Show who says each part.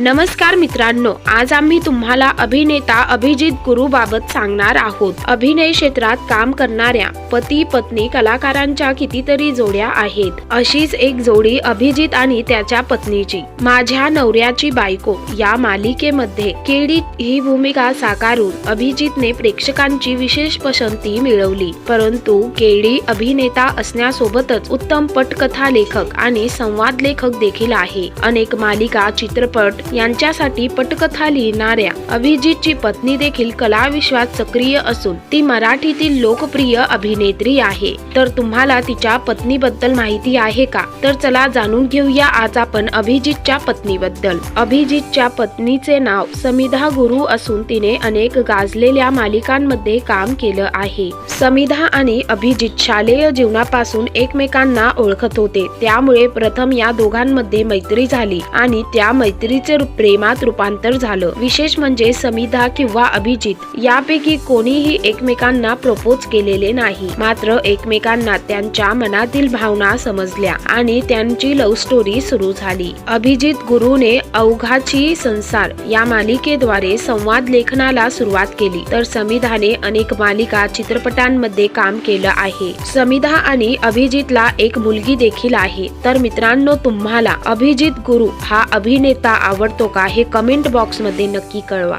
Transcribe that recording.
Speaker 1: नमस्कार मित्रांनो आज आम्ही तुम्हाला अभिनेता अभिजित गुरु बाबत सांगणार आहोत. अभिनय क्षेत्रात काम करणाऱ्या पती पत्नी कलाकारांच्या कितीतरी जोड्या आहेत. अशीच एक जोडी अभिजित आणि त्याच्या पत्नीची. माझ्या नवऱ्याची बायको या मालिकेमध्ये केडी ही भूमिका साकारून अभिजितने प्रेक्षकांची विशेष पसंती मिळवली. परंतु केडी अभिनेता असण्यासोबतच उत्तम पटकथा लेखक आणि संवाद लेखक देखील आहे. अनेक मालिका चित्रपट यांच्यासाठी पटकथा लिहिणाऱ्या अभिजितची पत्नी देखील कलाविश्वात सक्रिय असून ती मराठीतील लोकप्रिय अभिनेत्री आहे. तर तुम्हाला तिच्या पत्नीबद्दल माहिती आहे का? तर चला जाणून घेऊया आज आपण अभिजितच्या पत्नीबद्दल. अभिजितच्या पत्नीचे नाव समिधा गुरु असून तिने अनेक गाजलेल्या मालिकांमध्ये काम केलं आहे. समिधा आणि अभिजित शालेय जीवनापासून एकमेकांना ओळखत होते. त्यामुळे प्रथम या दोघांमध्ये मैत्री झाली आणि त्या मैत्रीचे प्रेमात रूपांतर झालं. विशेष म्हणजे समिधा किंवा अभिजित यापैकी कोणीही एकमेकांना प्रपोज केलेले नाही. मात्र एकमेकांना त्यांच्या मनातील भावना समजल्या आणि त्यांची लव्ह स्टोरी सुरू झाली. अभिजित गुरुने अवघाची संसार या मालिकेद्वारे संवाद लेखनाला सुरुवात केली. तर समिधाने अनेक मालिका चित्रपटांमध्ये काम केलं आहे. समिधा आणि अभिजितला एक मुलगी देखील आहे. तर मित्रांनो तुम्हाला अभिजित गुरु हा अभिनेता आवडतो का हे कमेंट बॉक्समध्ये नक्की कळवा.